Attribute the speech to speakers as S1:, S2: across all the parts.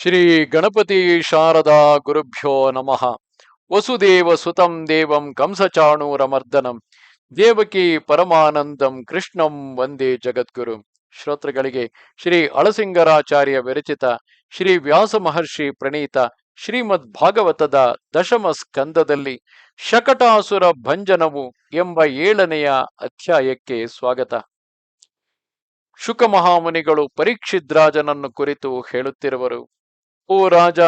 S1: ಶ್ರೀ ಗಣಪತಿ ಶಾರದಾ ಗುರುಭ್ಯೋ ನಮಃ. ವಸುದೇವ ಸುತಂ ದೇವಂ ಕಂಸಚಾಣೂರಮರ್ದನಂ. ದೇವಕಿ ಪರಮಾನಂದಂ ಕೃಷ್ಣಂ ವಂದೇ ಜಗದ್ಗುರು. ಶ್ರೋತೃಗಳಿಗೆ ಶ್ರೀ ಅಳಸಿಂಗರಾಚಾರ್ಯ ವಿರಚಿತ ಶ್ರೀ ವ್ಯಾಸ ಮಹರ್ಷಿ ಪ್ರಣೀತ ಶ್ರೀಮದ್ ಭಾಗವತದ ದಶಮ ಸ್ಕಂದದಲ್ಲಿ ಶಕಟಾಸುರ ಭಂಜನವು ಎಂಬ ಏಳನೆಯ ಅಧ್ಯಾಯಕ್ಕೆ ಸ್ವಾಗತ. ಶುಕ ಮಹಾಮುನಿಗಳು ಪರೀಕ್ಷಿದ್ರಾಜನನ್ನು ಕುರಿತು ಹೇಳುತ್ತಿರುವರು. ಓ ರಾಜ,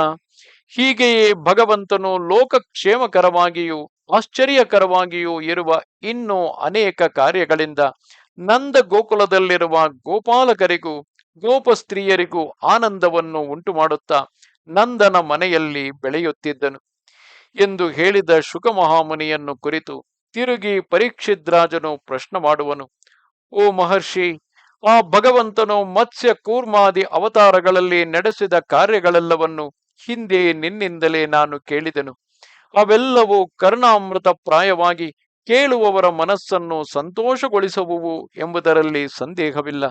S1: ಹೀಗೆಯೇ ಭಗವಂತನು ಲೋಕಕ್ಷೇಮಕರವಾಗಿಯೂ ಆಶ್ಚರ್ಯಕರವಾಗಿಯೂ ಇರುವ ಇನ್ನೂ ಅನೇಕ ಕಾರ್ಯಗಳಿಂದ ನಂದ ಗೋಕುಲದಲ್ಲಿರುವ ಗೋಪಾಲಕರಿಗೂ ಗೋಪ ಸ್ತ್ರೀಯರಿಗೂ ಆನಂದವನ್ನು ಉಂಟು ಮಾಡುತ್ತಾ ನಂದನ ಮನೆಯಲ್ಲಿ ಬೆಳೆಯುತ್ತಿದ್ದನು ಎಂದು ಹೇಳಿದ ಶುಕ ಮಹಾಮುನಿಯನ್ನು ಕುರಿತು ತಿರುಗಿ ಪರೀಕ್ಷಿದ್ರಾಜನು ಪ್ರಶ್ನೆ ಮಾಡುವನು. ಓ ಮಹರ್ಷಿ ಆ ಭಗವಂತನು ಮತ್ಸ್ಯ ಕೂರ್ಮಾದಿ ಅವತಾರಗಳಲ್ಲಿ ನಡೆಸಿದ ಕಾರ್ಯಗಳೆಲ್ಲವನ್ನು ಹಿಂದೆ ನಿನ್ನಿಂದಲೇ ನಾನು ಕೇಳಿದೆನು. ಅವೆಲ್ಲವೂ ಕರ್ಣಾಮೃತ ಪ್ರಾಯವಾಗಿ ಕೇಳುವವರ ಮನಸ್ಸನ್ನು ಸಂತೋಷಗೊಳಿಸುವುವು ಎಂಬುದರಲ್ಲಿ ಸಂದೇಹವಿಲ್ಲ.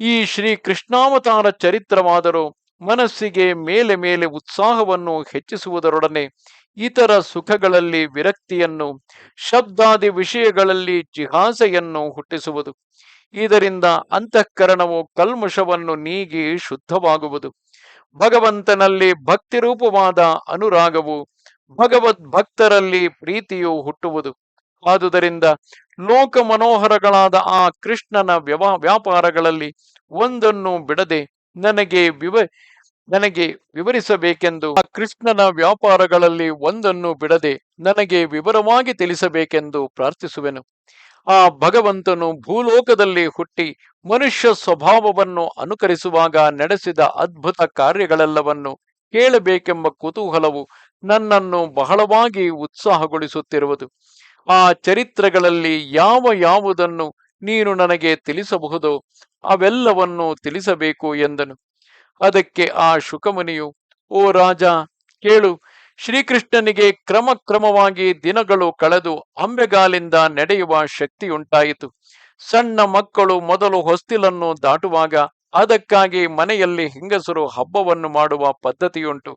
S1: ಈ ಶ್ರೀ ಕೃಷ್ಣಾವತಾರ ಚರಿತ್ರವಾದರೂ ಮನಸ್ಸಿಗೆ ಮೇಲೆ ಮೇಲೆ ಉತ್ಸಾಹವನ್ನು ಹೆಚ್ಚಿಸುವುದರೊಡನೆ ಇತರ ಸುಖಗಳಲ್ಲಿ ವಿರಕ್ತಿಯನ್ನು, ಶಬ್ದಾದಿ ವಿಷಯಗಳಲ್ಲಿ ಜಿಹಾಸೆಯನ್ನು ಹುಟ್ಟಿಸುವುದು. ಇದರಿಂದ ಅಂತಃಕರಣವು ಕಲ್ಮಶವನ್ನು ನೀಗಿ ಶುದ್ಧವಾಗುವುದು. ಭಗವಂತನಲ್ಲಿ ಭಕ್ತಿ ರೂಪವಾದ ಅನುರಾಗವು ಭಗವದ್ ಭಕ್ತರಲ್ಲಿ ಪ್ರೀತಿಯು ಹುಟ್ಟುವುದು. ಆದುದರಿಂದ ಲೋಕ ಮನೋಹರಗಳಾದ ಆ ಕೃಷ್ಣನ ವ್ಯವ, ವ್ಯಾಪಾರಗಳಲ್ಲಿ ಒಂದನ್ನು ಬಿಡದೆ ನನಗೆ ವಿವ, ನನಗೆ ವಿವರಿಸಬೇಕೆಂದು ಆ ಕೃಷ್ಣನ ವ್ಯಾಪಾರಗಳಲ್ಲಿ ಒಂದನ್ನು ಬಿಡದೆ ನನಗೆ ವಿವರವಾಗಿ ತಿಳಿಸಬೇಕೆಂದು ಪ್ರಾರ್ಥಿಸುವೆನು. ಆ ಭಗವಂತನು ಭೂಲೋಕದಲ್ಲಿ ಹುಟ್ಟಿ ಮನುಷ್ಯ ಸ್ವಭಾವವನ್ನು ಅನುಕರಿಸುವಾಗ ನಡೆಸಿದ ಅದ್ಭುತ ಕಾರ್ಯಗಳೆಲ್ಲವನ್ನು ಕೇಳಬೇಕೆಂಬ ಕುತೂಹಲವು ನನ್ನನ್ನು ಬಹಳವಾಗಿ ಉತ್ಸಾಹಗೊಳಿಸುತ್ತಿರುವುದು. ಆ ಚರಿತ್ರೆಗಳಲ್ಲಿ ಯಾವ ಯಾವುದನ್ನು ನೀನು ನನಗೆ ತಿಳಿಸಬಹುದೋ ಅವೆಲ್ಲವನ್ನು ತಿಳಿಸಬೇಕು ಎಂದನು. ಅದಕ್ಕೆ ಆ ಶುಕಮುನಿಯು, ಓ ರಾಜ, ಕೇಳು ಶ್ರೀಕೃಷ್ಣನಿಗೆ ಕ್ರಮ ಕ್ರಮವಾಗಿ ದಿನಗಳು ಕಳೆದು ಅಂಬೆಗಾಲಿಂದ ನಡೆಯುವ ಶಕ್ತಿಯುಂಟಾಯಿತು. ಸಣ್ಣ ಮಕ್ಕಳು ಮೊದಲು ಹೊಸ್ತಿಲನ್ನು ದಾಟುವಾಗ ಅದಕ್ಕಾಗಿ ಮನೆಯಲ್ಲಿ ಹೆಂಗಸರು ಹಬ್ಬವನ್ನು ಮಾಡುವ ಪದ್ಧತಿಯುಂಟು.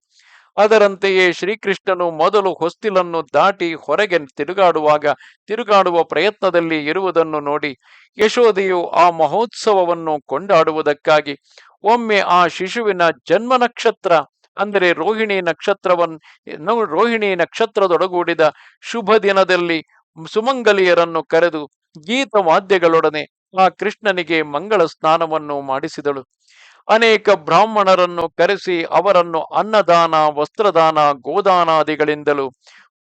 S1: ಅದರಂತೆಯೇ ಶ್ರೀಕೃಷ್ಣನು ಮೊದಲು ಹೊಸ್ತಿಲನ್ನು ದಾಟಿ ಹೊರಗೆ ತಿರುಗಾಡುವಾಗ ತಿರುಗಾಡುವ ಪ್ರಯತ್ನದಲ್ಲಿ ಇರುವುದನ್ನು ನೋಡಿ ಯಶೋದೆಯು ಆ ಮಹೋತ್ಸವವನ್ನು ಕೊಂಡಾಡುವುದಕ್ಕಾಗಿ ಒಮ್ಮೆ ಆ ಶಿಶುವಿನ ಜನ್ಮ ನಕ್ಷತ್ರ ಅಂದರೆ ರೋಹಿಣಿ ನಕ್ಷತ್ರವನ್ನು ರೋಹಿಣಿ ನಕ್ಷತ್ರದೊಡಗೂಡಿದ ಶುಭ ದಿನದಲ್ಲಿ ಸುಮಂಗಲಿಯರನ್ನು ಕರೆದು ಗೀತ ವಾದ್ಯಗಳೊಡನೆ ಆ ಕೃಷ್ಣನಿಗೆ ಮಂಗಳ ಸ್ನಾನವನ್ನು ಮಾಡಿಸಿದಳು. ಅನೇಕ ಬ್ರಾಹ್ಮಣರನ್ನು ಕರೆಸಿ ಅವರನ್ನು ಅನ್ನದಾನ, ವಸ್ತ್ರದಾನ, ಗೋದಾನಾದಿಗಳಿಂದಲೂ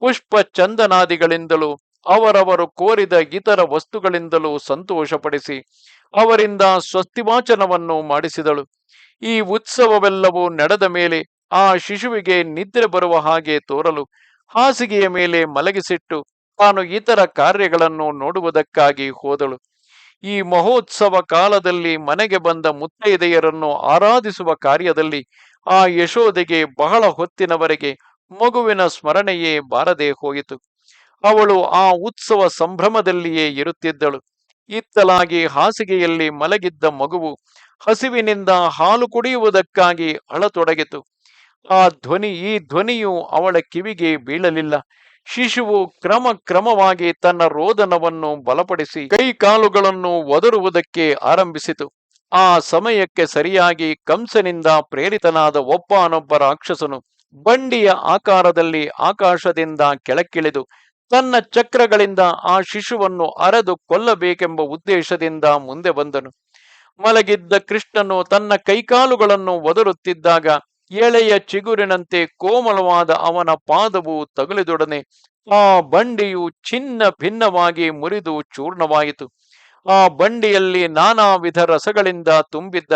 S1: ಪುಷ್ಪ ಚಂದನಾದಿಗಳಿಂದಲೂ ಅವರವರು ಕೋರಿದ ಇತರ ವಸ್ತುಗಳಿಂದಲೂ ಸಂತೋಷಪಡಿಸಿ ಅವರಿಂದ ಸ್ವಸ್ತಿವಾಚನವನ್ನು ಮಾಡಿಸಿದಳು. ಈ ಉತ್ಸವವೆಲ್ಲವೂ ನಡೆದ ಮೇಲೆ ಆ ಶಿಶುವಿಗೆ ನಿದ್ರೆ ಬರುವ ಹಾಗೆ ತೋರಲು ಹಾಸಿಗೆಯ ಮೇಲೆ ಮಲಗಿಸಿಟ್ಟು ತಾನು ಇತರ ಕಾರ್ಯಗಳನ್ನು ನೋಡುವುದಕ್ಕಾಗಿ ಹೋದಳು. ಈ ಮಹೋತ್ಸವ ಕಾಲದಲ್ಲಿ ಮನೆಗೆ ಬಂದ ಮುತ್ತೈದೆಯರನ್ನು ಆರಾಧಿಸುವ ಕಾರ್ಯದಲ್ಲಿ ಆ ಯಶೋದೆಗೆ ಬಹಳ ಹೊತ್ತಿನವರೆಗೆ ಮಗುವಿನ ಸ್ಮರಣೆಯೇ ಬಾರದೆ ಹೋಯಿತು. ಅವಳು ಆ ಉತ್ಸವ ಸಂಭ್ರಮದಲ್ಲಿಯೇ ಇರುತ್ತಿದ್ದಳು. ಇತ್ತಲಾಗಿ ಹಾಸಿಗೆಯಲ್ಲಿ ಮಲಗಿದ್ದ ಮಗುವು ಹಸಿವಿನಿಂದ ಹಾಲು ಕುಡಿಯುವುದಕ್ಕಾಗಿ ಅಳತೊಡಗಿತು. ಆ ಧ್ವನಿ, ಈ ಧ್ವನಿಯು ಅವಳ ಕಿವಿಗೆ ಬೀಳಲಿಲ್ಲ. ಶಿಶುವು ಕ್ರಮ ಕ್ರಮವಾಗಿ ತನ್ನ ರೋದನವನ್ನು ಬಲಪಡಿಸಿ ಕೈ ಕಾಲುಗಳನ್ನು ಒದರುವುದಕ್ಕೆ ಆರಂಭಿಸಿತು. ಆ ಸಮಯಕ್ಕೆ ಸರಿಯಾಗಿ ಕಂಸನಿಂದ ಪ್ರೇರಿತನಾದ ಒಬ್ಬನೊಬ್ಬ ರಾಕ್ಷಸನು ಬಂಡಿಯ ಆಕಾರದಲ್ಲಿ ಆಕಾಶದಿಂದ ಕೆಳಕ್ಕಿಳಿದು ತನ್ನ ಚಕ್ರಗಳಿಂದ ಆ ಶಿಶುವನ್ನು ಅರೆದು ಕೊಲ್ಲಬೇಕೆಂಬ ಉದ್ದೇಶದಿಂದ ಮುಂದೆ ಬಂದನು. ಮಲಗಿದ್ದ ಕೃಷ್ಣನು ತನ್ನ ಕೈಕಾಲುಗಳನ್ನು ಒದರುತ್ತಿದ್ದಾಗ ಎಳೆಯ ಚಿಗುರಿನಂತೆ ಕೋಮಲವಾದ ಅವನ ಪಾದವು ತಗುಲಿದೊಡನೆ ಆ ಬಂಡಿಯು ಚಿನ್ನ ಭಿನ್ನವಾಗಿ ಮುರಿದು ಚೂರ್ಣವಾಯಿತು. ಆ ಬಂಡಿಯಲ್ಲಿ ನಾನಾ ವಿಧ ರಸಗಳಿಂದ ತುಂಬಿದ್ದ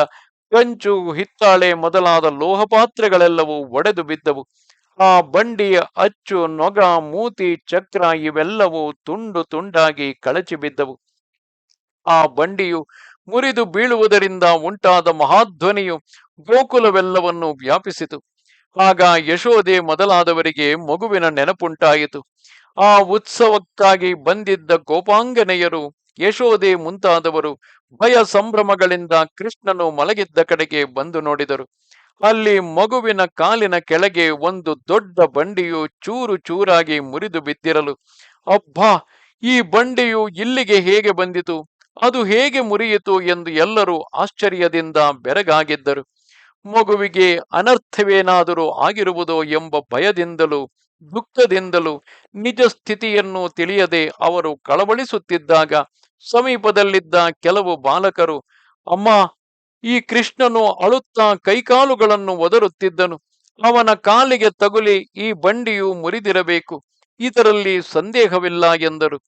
S1: ಕಂಚು, ಹಿತ್ತಾಳೆ ಮೊದಲಾದ ಲೋಹಪಾತ್ರೆಗಳೆಲ್ಲವೂ ಒಡೆದು ಬಿದ್ದವು. ಆ ಬಂಡಿಯ ಅಚ್ಚು, ನೊಗ, ಮೂತಿ, ಚಕ್ರ ಇವೆಲ್ಲವೂ ತುಂಡು ತುಂಡಾಗಿ ಕಳಚಿ ಬಿದ್ದವು. ಆ ಬಂಡಿಯು ಮುರಿದು ಬೀಳುವುದರಿಂದ ಉಂಟಾದ ಮಹಾಧ್ವನಿಯು ಗೋಕುಲವೆಲ್ಲವನ್ನು ವ್ಯಾಪಿಸಿತು. ಆಗ ಯಶೋದೆ ಮೊದಲಾದವರಿಗೆ ಮಗುವಿನ ನೆನಪುಂಟಾಯಿತು. ಆ ಉತ್ಸವಕ್ಕಾಗಿ ಬಂದಿದ್ದ ಗೋಪಾಂಗನೆಯರು ಯಶೋದೆ ಮುಂತಾದವರು ಭಯ ಸಂಭ್ರಮಗಳಿಂದ ಕೃಷ್ಣನು ಮಲಗಿದ್ದ ಕಡೆಗೆ ಬಂದು ನೋಡಿದರು. ಅಲ್ಲಿ ಮಗುವಿನ ಕಾಲಿನ ಕೆಳಗೆ ಒಂದು ದೊಡ್ಡ ಬಂಡಿಯು ಚೂರು ಚೂರಾಗಿ ಮುರಿದು ಬಿದ್ದಿರಲು, ಅಬ್ಬಾ, ಈ ಬಂಡೆಯು ಇಲ್ಲಿಗೆ ಹೇಗೆ ಬಂದಿತು? ಅದು ಹೇಗೆ ಮುರಿಯಿತು? ಎಂದು ಎಲ್ಲರೂ ಆಶ್ಚರ್ಯದಿಂದ ಬೆರಗಾಗಿದ್ದರು. ಮಗುವಿಗೆ ಅನರ್ಥವೇನಾದರೂ ಆಗಿರುವುದೋ ಎಂಬ ಭಯದಿಂದಲೂ, ದುಃಖದಿಂದಲೂ ನಿಜ ಸ್ಥಿತಿಯನ್ನು ತಿಳಿಯದೆ ಅವರು ಕಳವಳಿಸುತ್ತಿದ್ದಾಗ, ಸಮೀಪದಲ್ಲಿದ್ದ ಕೆಲವು ಬಾಲಕರು, ಅಮ್ಮ, ಈ ಕೃಷ್ಣನು ಅಳುತ್ತಾ ಕೈಕಾಲುಗಳನ್ನು ಒದರುತ್ತಿದ್ದನು. ಅವನ ಕಾಲಿಗೆ ತಗುಲಿ ಈ ಬಂಡಿಯು ಮುರಿದಿರಬೇಕು. ಇದರಲ್ಲಿ ಸಂದೇಹವಿಲ್ಲ ಎಂದರು.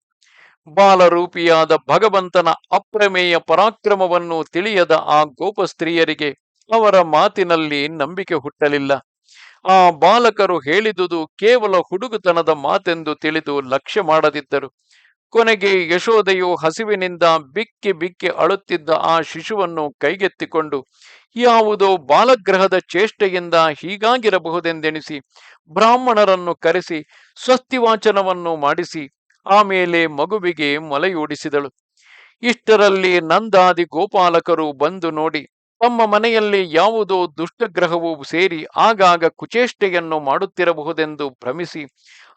S1: ಬಾಲರೂಪಿಯಾದ ಭಗವಂತನ ಅಪ್ರಮೇಯ ಪರಾಕ್ರಮವನ್ನು ತಿಳಿಯದ ಆ ಗೋಪಸ್ತ್ರೀಯರಿಗೆ ಅವರ ಮಾತಿನಲ್ಲಿ ನಂಬಿಕೆ ಹುಟ್ಟಲಿಲ್ಲ. ಆ ಬಾಲಕರು ಹೇಳಿದುದು ಕೇವಲ ಹುಡುಗುತನದ ಮಾತೆಂದು ತಿಳಿದು ಲಕ್ಷ್ಯ ಮಾಡದಿದ್ದರು. ಕೊನೆಗೆ ಯಶೋದೆಯು ಹಸಿವಿನಿಂದ ಬಿಕ್ಕಿ ಬಿಕ್ಕಿ ಅಳುತ್ತಿದ್ದ ಆ ಶಿಶುವನ್ನು ಕೈಗೆತ್ತಿಕೊಂಡು, ಯಾವುದೋ ಬಾಲಗ್ರಹದ ಚೇಷ್ಟೆಯಿಂದ ಹೀಗಾಗಿರಬಹುದೆಂದೆಣಿಸಿ, ಬ್ರಾಹ್ಮಣರನ್ನು ಕರೆಸಿ, ಸ್ವಸ್ತಿವಾಚನವನ್ನು ಮಾಡಿಸಿ, ಆಮೇಲೆ ಮಗುವಿಗೆ ಮೊಲೆಯೂಡಿಸಿದಳು. ಇಷ್ಟರಲ್ಲಿ ನಂದಾದಿ ಗೋಪಾಲಕರು ಬಂದು ನೋಡಿ ತಮ್ಮ ಮನೆಯಲ್ಲಿ ಯಾವುದೋ ದುಷ್ಟಗ್ರಹವು ಸೇರಿ ಆಗಾಗ ಕುಚೇಷ್ಟೆಯನ್ನು ಮಾಡುತ್ತಿರಬಹುದೆಂದು ಭ್ರಮಿಸಿ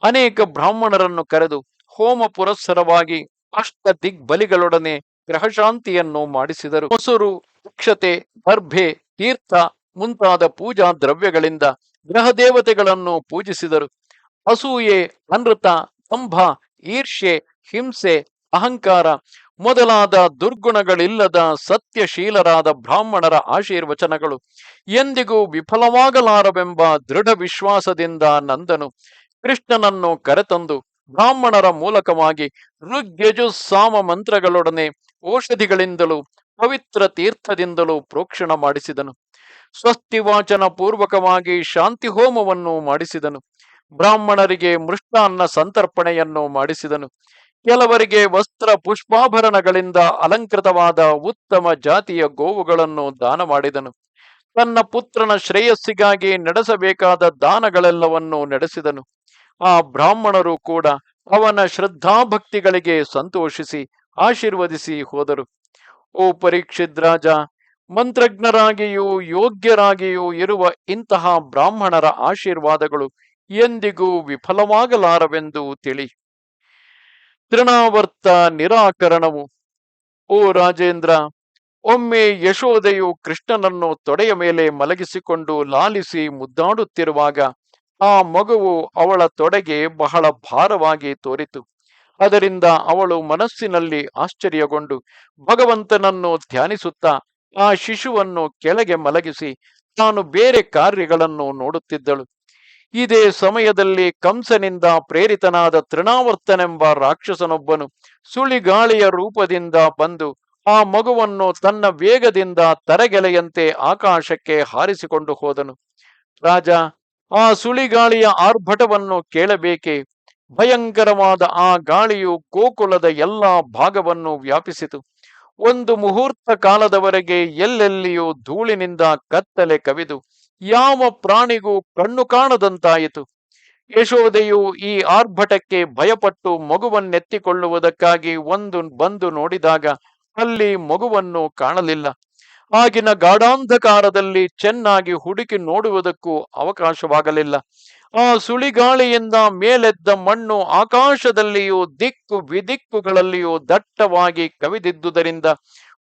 S1: ಅನೇಕ ಬ್ರಾಹ್ಮಣರನ್ನು ಕರೆದು ಹೋಮ ಪುರಸ್ಸರವಾಗಿ ಅಷ್ಟ ದಿಗ್ಬಲಿಗಳೊಡನೆ ಗ್ರಹಶಾಂತಿಯನ್ನು ಮಾಡಿಸಿದರು. ಮೊಸರು ಅಕ್ಷತೆ ದರ್ಭೆ ತೀರ್ಥ ಮುಂತಾದ ಪೂಜಾ ದ್ರವ್ಯಗಳಿಂದ ಗ್ರಹ ದೇವತೆಗಳನ್ನು ಪೂಜಿಸಿದರು. ಅಸೂಯೆ, ಅನೃತ ಸಂಭ ಈರ್ಷೆ ಹಿಂಸೆ, ಅಹಂಕಾರ ಮೊದಲಾದ ದುರ್ಗುಣಗಳಿಲ್ಲದ ಸತ್ಯಶೀಲರಾದ ಬ್ರಾಹ್ಮಣರ ಆಶೀರ್ವಚನಗಳು ಎಂದಿಗೂ ವಿಫಲವಾಗಲಾರವೆಂಬ ದೃಢ ವಿಶ್ವಾಸದಿಂದ ನಂದನು ಕೃಷ್ಣನನ್ನು ಕರೆತಂದು ಬ್ರಾಹ್ಮಣರ ಮೂಲಕವಾಗಿ ಋಗ್ಯಜು ಸಾಮ ಮಂತ್ರಗಳೊಡನೆ ಔಷಧಿಗಳಿಂದಲೂ ಪವಿತ್ರ ತೀರ್ಥದಿಂದಲೂ ಪ್ರೋಕ್ಷಣ ಮಾಡಿಸಿದನು. ಸ್ವಸ್ತಿವಾಚನ ಪೂರ್ವಕವಾಗಿ ಶಾಂತಿ ಹೋಮವನ್ನು ಮಾಡಿಸಿದನು. ಬ್ರಾಹ್ಮಣರಿಗೆ ಮೃಷ್ಟಾನ್ನ ಸಂತರ್ಪಣೆಯನ್ನು ಮಾಡಿಸಿದನು. ಕೆಲವರಿಗೆ ವಸ್ತ್ರ ಪುಷ್ಪಾಭರಣಗಳಿಂದ ಅಲಂಕೃತವಾದ ಉತ್ತಮ ಜಾತಿಯ ಗೋವುಗಳನ್ನು ದಾನ ಮಾಡಿದನು. ತನ್ನ ಪುತ್ರನ ಶ್ರೇಯಸ್ಸಿಗಾಗಿ ನಡೆಸಬೇಕಾದ ದಾನಗಳೆಲ್ಲವನ್ನೂ ನಡೆಸಿದನು. ಆ ಬ್ರಾಹ್ಮಣರು ಕೂಡ ಅವನ ಶ್ರದ್ಧಾಭಕ್ತಿಗಳಿಗೆ ಸಂತೋಷಿಸಿ ಆಶೀರ್ವದಿಸಿ ಹೋದರು. ಓ ಪರೀಕ್ಷಿತ್ ರಾಜ, ಮಂತ್ರಜ್ಞರಾಗಿಯೂ ಯೋಗ್ಯರಾಗಿಯೂ ಇರುವ ಇಂತಹ ಬ್ರಾಹ್ಮಣರ ಆಶೀರ್ವಾದಗಳು ಎಂದಿಗೂ ವಿಫಲವಾಗಲಾರವೆಂದು ತಿಳಿ. ತೃಣಾವರ್ತ ನಿರಾಕರಣವು. ಓ ರಾಜೇಂದ್ರ, ಒಮ್ಮೆ ಯಶೋದೆಯು ಕೃಷ್ಣನನ್ನು ತೊಡೆಯ ಮೇಲೆ ಮಲಗಿಸಿಕೊಂಡು ಲಾಲಿಸಿ ಮುದ್ದಾಡುತ್ತಿರುವಾಗ ಆ ಮಗುವು ಅವಳ ತೊಡೆಗೆ ಬಹಳ ಭಾರವಾಗಿ ತೋರಿತು. ಅದರಿಂದ ಅವಳು ಮನಸ್ಸಿನಲ್ಲಿ ಆಶ್ಚರ್ಯಗೊಂಡು ಭಗವಂತನನ್ನು ಧ್ಯಾನಿಸುತ್ತಾ ಆ ಶಿಶುವನ್ನು ಕೆಳಗೆ ಮಲಗಿಸಿ ತಾನು ಬೇರೆ ಕಾರ್ಯಗಳನ್ನು ನೋಡುತ್ತಿದ್ದಳು. ಇದೇ ಸಮಯದಲ್ಲಿ ಕಂಸನಿಂದ ಪ್ರೇರಿತನಾದ ತೃಣಾವರ್ತನೆಂಬ ರಾಕ್ಷಸನೊಬ್ಬನು ಸುಳಿಗಾಳಿಯ ರೂಪದಿಂದ ಬಂದು ಆ ಮಗುವನ್ನು ತನ್ನ ವೇಗದಿಂದ ತರಗೆಲೆಯಂತೆ ಆಕಾಶಕ್ಕೆ ಹಾರಿಸಿಕೊಂಡು ಹೋದನು. ರಾಜ, ಆ ಸುಳಿಗಾಳಿಯ ಆರ್ಭಟವನ್ನು ಕೇಳಬೇಕೆ? ಭಯಂಕರವಾದ ಆ ಗಾಳಿಯು ಗೋಕುಲದ ಎಲ್ಲಾ ಭಾಗವನ್ನು ವ್ಯಾಪಿಸಿತು. ಒಂದು ಮುಹೂರ್ತ ಕಾಲದವರೆಗೆ ಎಲ್ಲೆಲ್ಲಿಯೂ ಧೂಳಿನಿಂದ ಕತ್ತಲೆ ಕವಿದು ಯಾವ ಪ್ರಾಣಿಗೂ ಕಣ್ಣು ಕಾಣದಂತಾಯಿತು. ಯಶೋದೆಯು ಈ ಆರ್ಭಟಕ್ಕೆ ಭಯಪಟ್ಟು ಮಗುವನ್ನೆತ್ತಿಕೊಳ್ಳುವುದಕ್ಕಾಗಿ ಒಂದು ಬಂದು ನೋಡಿದಾಗ ಅಲ್ಲಿ ಮಗುವನ್ನು ಕಾಣಲಿಲ್ಲ. ಆಗಿನ ಗಾಢಾಂಧಕಾರದಲ್ಲಿ ಚೆನ್ನಾಗಿ ಹುಡುಕಿ ನೋಡುವುದಕ್ಕೂ ಅವಕಾಶವಾಗಲಿಲ್ಲ. ಆ ಸುಳಿಗಾಳಿಯಿಂದ ಮೇಲೆದ್ದ ಮಣ್ಣು ಆಕಾಶದಲ್ಲಿಯೂ ದಿಕ್ಕು ವಿದಿಕ್ಕುಗಳಲ್ಲಿಯೂ ದಟ್ಟವಾಗಿ ಕವಿದಿದ್ದುದರಿಂದ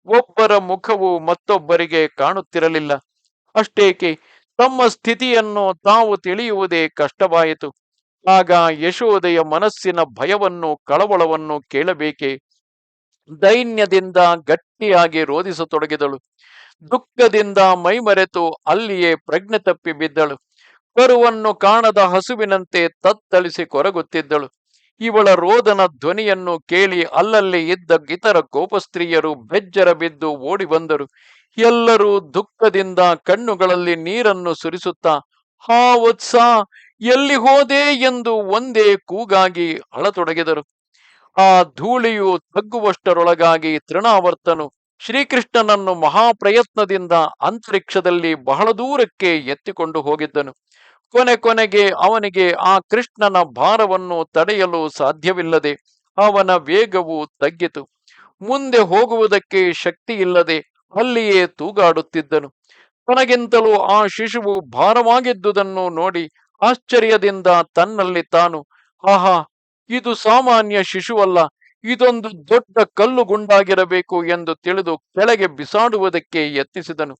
S1: ಒಬ್ಬರ ಮುಖವು ಮತ್ತೊಬ್ಬರಿಗೆ ಕಾಣುತ್ತಿರಲಿಲ್ಲ. ಅಷ್ಟೇಕೆ ತಮ್ಮ ಸ್ಥಿತಿಯನ್ನು ತಾವು ತಿಳಿಯುವುದೇ ಕಷ್ಟವಾಯಿತು. ಆಗ ಯಶೋದೆಯ ಮನಸ್ಸಿನ ಭಯವನ್ನು, ಕಳವಳವನ್ನು ಕೇಳಬೇಕೆ? ದೈನ್ಯದಿಂದ ಗಟ್ಟಿಯಾಗಿ ರೋಧಿಸತೊಡಗಿದಳು. ದುಃಖದಿಂದ ಮೈಮರೆತು ಅಲ್ಲಿಯೇ ಪ್ರಜ್ಞೆ ತಪ್ಪಿ ಬಿದ್ದಳು. ಕರುವನ್ನು ಕಾಣದ ಹಸುವಿನಂತೆ ತತ್ತಳಿಸಿ ಕೊರಗುತ್ತಿದ್ದಳು. ಇವಳ ರೋದನ ಧ್ವನಿಯನ್ನು ಕೇಳಿ ಅಲ್ಲಲ್ಲಿ ಇದ್ದ ಇತರ ಕೋಪಸ್ತ್ರೀಯರು ಬೆಜ್ಜರ ಬಿದ್ದು ಓಡಿ ಬಂದರು. ಎಲ್ಲರೂ ದುಃಖದಿಂದ ಕಣ್ಣುಗಳಲ್ಲಿ ನೀರನ್ನು ಸುರಿಸುತ್ತಾ, ಹಾ ವತ್ಸ, ಎಲ್ಲಿ ಹೋದೆ? ಎಂದು ಒಂದೇ ಕೂಗಾಗಿ ಅಳತೊಡಗಿದರು. ಆ ಧೂಳಿಯು ತಗ್ಗುವಷ್ಟರೊಳಗಾಗಿ ತೃಣಾವರ್ತನು ಶ್ರೀಕೃಷ್ಣನನ್ನು ಮಹಾಪ್ರಯತ್ನದಿಂದ ಅಂತರಿಕ್ಷದಲ್ಲಿ ಬಹಳ ದೂರಕ್ಕೆ ಎತ್ತಿಕೊಂಡು ಹೋಗಿದ್ದನು. ಕೊನೆ ಕೊನೆಗೆ ಅವನಿಗೆ ಆ ಕೃಷ್ಣನ ಭಾರವನ್ನು ತಡೆಯಲು ಸಾಧ್ಯವಿಲ್ಲದೆ ಅವನ ವೇಗವು ತಗ್ಗಿತು. ಮುಂದೆ ಹೋಗುವುದಕ್ಕೆ ಶಕ್ತಿ ಇಲ್ಲದೆ ಅಲ್ಲಿಯೇ ತೂಗಾಡುತ್ತಿದ್ದನು. ತನಗಿಂತಲೂ ಆ ಶಿಶುವು ಭಾರವಾಗಿದ್ದುದನ್ನು ನೋಡಿ ಆಶ್ಚರ್ಯದಿಂದ ತನ್ನಲ್ಲಿ ತಾನು, ಆಹಾ, ಇದು ಸಾಮಾನ್ಯ ಶಿಶುವಲ್ಲ, ಇದೊಂದು ದೊಡ್ಡ ಕಲ್ಲು ಗುಂಡಾಗಿರಬೇಕು ಎಂದು ತಿಳಿದು ಕೆಳಗೆ ಬಿಸಾಡುವುದಕ್ಕೆ ಯತ್ನಿಸಿದನು.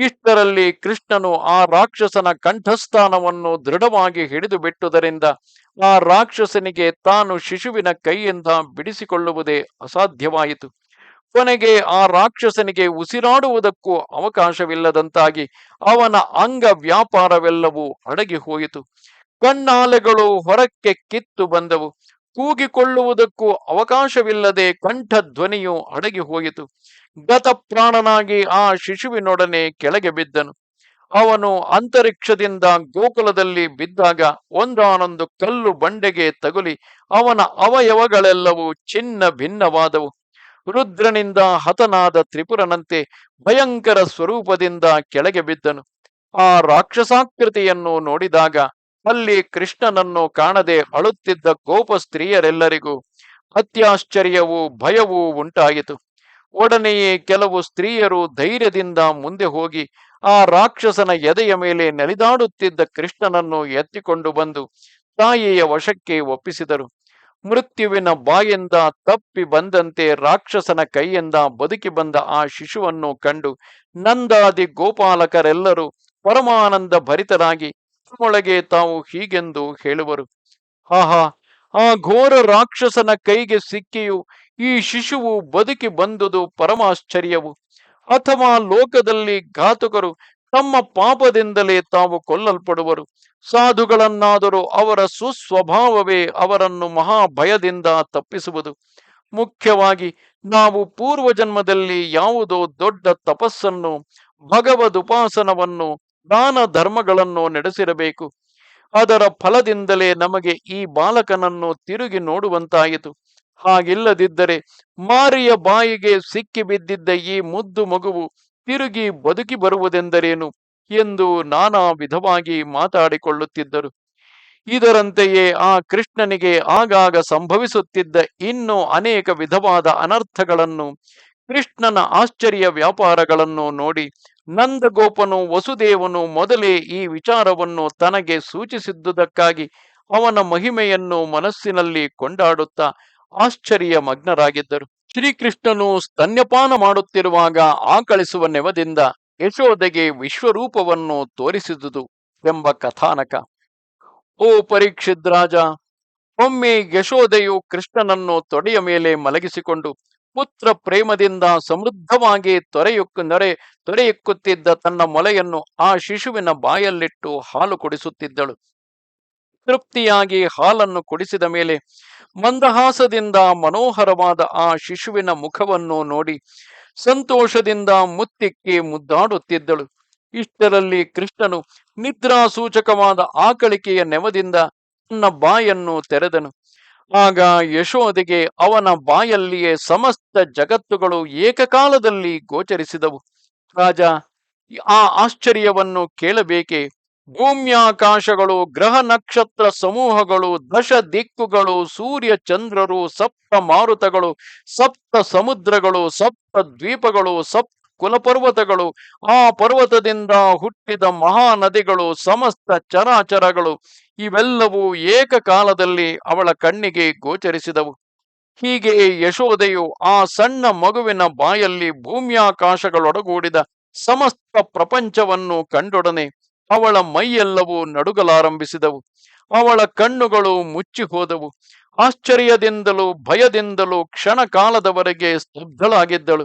S1: ಇಷ್ಟರಲ್ಲಿ ಕೃಷ್ಣನು ಆ ರಾಕ್ಷಸನ ಕಂಠಸ್ಥಾನವನ್ನು ದೃಢವಾಗಿ ಹಿಡಿದು ಬಿಟ್ಟುದರಿಂದ ಆ ರಾಕ್ಷಸನಿಗೆ ತಾನು ಶಿಶುವಿನ ಕೈಯಿಂದ ಬಿಡಿಸಿಕೊಳ್ಳುವುದೇ ಅಸಾಧ್ಯವಾಯಿತು. ಕೊನೆಗೆ ಆ ರಾಕ್ಷಸನಿಗೆ ಉಸಿರಾಡುವುದಕ್ಕೂ ಅವಕಾಶವಿಲ್ಲದಂತಾಗಿ ಅವನ ಅಂಗ ವ್ಯಾಪಾರವೆಲ್ಲವೂ ಅಡಗಿ ಹೋಯಿತು ಕಣ್ಣಾಲೆಗಳು ಹೊರಕ್ಕೆ ಕಿತ್ತು ಬಂದವು. ಕೂಗಿಕೊಳ್ಳುವುದಕ್ಕೂ ಅವಕಾಶವಿಲ್ಲದೆ ಕಂಠ ಧ್ವನಿಯು ಅಡಗಿ ಹೋಯಿತು. ಗತಪ್ರಾಣನಾಗಿ ಆ ಶಿಶುವಿನೊಡನೆ ಕೆಳಗೆ ಬಿದ್ದನು. ಅವನು ಅಂತರಿಕ್ಷದಿಂದ ಗೋಕುಲದಲ್ಲಿ ಬಿದ್ದಾಗ ಒಂದಾನೊಂದು ಕಲ್ಲು ಬಂಡೆಗೆ ತಗುಲಿ ಅವನ ಅವಯವಗಳೆಲ್ಲವೂ ಚಿನ್ನ ಭಿನ್ನವಾದವು. ರುದ್ರನಿಂದ ಹತನಾದ ತ್ರಿಪುರನಂತೆ ಭಯಂಕರ ಸ್ವರೂಪದಿಂದ ಕೆಳಗೆ ಬಿದ್ದನು. ಆ ರಾಕ್ಷಸಾಕೃತಿಯನ್ನು ನೋಡಿದಾಗ ಅಲ್ಲಿ ಕೃಷ್ಣನನ್ನು ಕಾಣದೆ ಅಳುತ್ತಿದ್ದ ಗೋಪ ಸ್ತ್ರೀಯರೆಲ್ಲರಿಗೂ ಅತ್ಯಾಶ್ಚರ್ಯವೂ ಭಯವೂ ಉಂಟಾಯಿತು. ಒಡನೆಯೇ ಕೆಲವು ಸ್ತ್ರೀಯರು ಧೈರ್ಯದಿಂದ ಮುಂದೆ ಹೋಗಿ ಆ ರಾಕ್ಷಸನ ಎದೆಯ ಮೇಲೆ ನಲಿದಾಡುತ್ತಿದ್ದ ಕೃಷ್ಣನನ್ನು ಎತ್ತಿಕೊಂಡು ಬಂದು ತಾಯಿಯ ವಶಕ್ಕೆ ಒಪ್ಪಿಸಿದರು. ಮೃತ್ಯುವಿನ ಬಾಯಿಂದ ತಪ್ಪಿ ಬಂದಂತೆ ರಾಕ್ಷಸನ ಕೈಯಿಂದ ಬದುಕಿ ಬಂದ ಆ ಶಿಶುವನ್ನು ಕಂಡು ನಂದಾದಿ ಗೋಪಾಲಕರೆಲ್ಲರೂ ಪರಮಾನಂದ ಭರಿತರಾಗಿ ತಮ್ಮೊಳಗೆ ತಾವು ಹೀಗೆಂದು ಹೇಳುವರು. ಆಹಾ, ಆ ಘೋರ ರಾಕ್ಷಸನ ಕೈಗೆ ಸಿಕ್ಕಿಯು ಈ ಶಿಶುವು ಬದುಕಿ ಬಂದುದು ಪರಮಾಶ್ಚರ್ಯವು. ಅಥವಾ ಲೋಕದಲ್ಲಿ ಘಾತುಕರು ತಮ್ಮ ಪಾಪದಿಂದಲೇ ತಾವು ಕೊಲ್ಲಲ್ಪಡುವರು. ಸಾಧುಗಳನ್ನಾದರೂ ಅವರ ಸುಸ್ವಭಾವವೇ ಅವರನ್ನು ಮಹಾಭಯದಿಂದ ತಪ್ಪಿಸುವುದು. ಮುಖ್ಯವಾಗಿ ನಾವು ಪೂರ್ವಜನ್ಮದಲ್ಲಿ ಯಾವುದೋ ದೊಡ್ಡ ತಪಸ್ಸನ್ನು, ಭಗವದುಪಾಸನವನ್ನು ದಾನ ಧರ್ಮಗಳನ್ನು ನಡೆಸಿರಬೇಕು. ಅದರ ಫಲದಿಂದಲೇ ನಮಗೆ ಈ ಬಾಲಕನನ್ನು ತಿರುಗಿ ನೋಡುವಂತಾಯಿತು. ಹಾಗಿಲ್ಲದಿದ್ದರೆ ಮಾರಿಯ ಬಾಯಿಗೆ ಸಿಕ್ಕಿ ಬಿದ್ದಿದ್ದ ಈ ಮುದ್ದು ಮಗುವು ತಿರುಗಿ ಬದುಕಿ ಬರುವುದೆಂದರೇನು ಎಂದು ನಾನಾ ವಿಧವಾಗಿ ಮಾತಾಡಿಕೊಳ್ಳುತ್ತಿದ್ದರು. ಇದರಂತೆಯೇ ಆ ಕೃಷ್ಣನಿಗೆ ಆಗಾಗ ಸಂಭವಿಸುತ್ತಿದ್ದ ಇನ್ನೂ ಅನೇಕ ವಿಧವಾದ ಅನರ್ಥಗಳನ್ನು, ಕೃಷ್ಣನ ಆಶ್ಚರ್ಯ ವ್ಯಾಪಾರಗಳನ್ನು ನೋಡಿ ನಂದಗೋಪನು ವಸುದೇವನು ಮೊದಲೇ ಈ ವಿಚಾರವನ್ನು ತನಗೆ ಸೂಚಿಸಿದ್ದುದಕ್ಕಾಗಿ ಅವನ ಮಹಿಮೆಯನ್ನು ಮನಸ್ಸಿನಲ್ಲಿ ಕೊಂಡಾಡುತ್ತಾ ಆಶ್ಚರ್ಯ ಮಗ್ನರಾಗಿದ್ದರು. ಶ್ರೀಕೃಷ್ಣನು ಸ್ತನ್ಯಪಾನ ಮಾಡುತ್ತಿರುವಾಗ ಆಕಳಿಸುವ ನೆವದಿಂದ ಯಶೋದೆಗೆ ವಿಶ್ವರೂಪವನ್ನು ತೋರಿಸಿದುದು ಎಂಬ ಕಥಾನಕ. ಓ ಪರೀಕ್ಷಿದ್ರಾಜ ಒಮ್ಮೆ ಯಶೋದೆಯು ಕೃಷ್ಣನನ್ನು ತೊಡೆಯ ಮೇಲೆ ಮಲಗಿಸಿಕೊಂಡು ಪುತ್ರ ಪ್ರೇಮದಿಂದ ಸಮೃದ್ಧವಾಗಿ ತೊರೆಯುಕ್ಕು ನರೆ ತೊರೆಯುಕ್ಕುತ್ತಿದ್ದ ತನ್ನ ಮೊಲೆಯನ್ನು ಆ ಶಿಶುವಿನ ಬಾಯಲ್ಲಿಟ್ಟು ಹಾಲು ಕುಡಿಸುತ್ತಿದ್ದಳು. ತೃಪ್ತಿಯಾಗಿ ಹಾಲನ್ನು ಕುಡಿಸಿದ ಮೇಲೆ ಮಂದಹಾಸದಿಂದ ಮನೋಹರವಾದ ಆ ಶಿಶುವಿನ ಮುಖವನ್ನು ನೋಡಿ ಸಂತೋಷದಿಂದ ಮುತ್ತಿಕ್ಕಿ ಮುದ್ದಾಡುತ್ತಿದ್ದಳು. ಇಷ್ಟರಲ್ಲಿ ಕೃಷ್ಣನು ನಿದ್ರಾಸೂಚಕವಾದ ಆಕಳಿಕೆಯ ನೆವದಿಂದ ತನ್ನ ಬಾಯನ್ನು ತೆರೆದನು. ಆಗ ಯಶೋದೆಗೆ ಅವನ ಬಾಯಲ್ಲಿಯೇ ಸಮಸ್ತ ಜಗತ್ತುಗಳು ಏಕಕಾಲದಲ್ಲಿ ಗೋಚರಿಸಿದವು. ರಾಜ, ಆ ಆಶ್ಚರ್ಯವನ್ನು ಕೇಳಬೇಕೆ? ಭೂಮ್ಯಾಕಾಶಗಳು, ಗ್ರಹ ನಕ್ಷತ್ರ ಸಮೂಹಗಳು, ದಶ ದಿಕ್ಕುಗಳು, ಸೂರ್ಯ ಚಂದ್ರರು, ಸಪ್ತ ಮಾರುತಗಳು, ಸಪ್ತ ಸಮುದ್ರಗಳು, ಸಪ್ತ ದ್ವೀಪಗಳು, ಸಪ್ತ ಕುಲಪರ್ವತಗಳು, ಆ ಪರ್ವತದಿಂದ ಹುಟ್ಟಿದ ಮಹಾನದಿಗಳು, ಸಮಸ್ತ ಚರಾಚರಗಳು, ಇವೆಲ್ಲವೂ ಏಕಕಾಲದಲ್ಲಿ ಅವಳ ಕಣ್ಣಿಗೆ ಗೋಚರಿಸಿದವು. ಹೀಗೆ ಯಶೋದೆಯು ಆ ಸಣ್ಣ ಮಗುವಿನ ಬಾಯಲ್ಲಿ ಭೂಮ್ಯಾಕಾಶಗಳೊಡಗೂಡಿದ ಸಮಸ್ತ ಪ್ರಪಂಚವನ್ನು ಕಂಡೊಡನೆ ಅವಳ ಮೈಯೆಲ್ಲವೂ ನಡುಗಲಾರಂಭಿಸಿದವು. ಅವಳ ಕಣ್ಣುಗಳು ಮುಚ್ಚಿ ಹೋದವು ಆಶ್ಚರ್ಯದಿಂದಲೂ ಭಯದಿಂದಲೂ ಕ್ಷಣ ಕಾಲದವರೆಗೆ ಸ್ತಬ್ಧಳಾಗಿದ್ದಳು.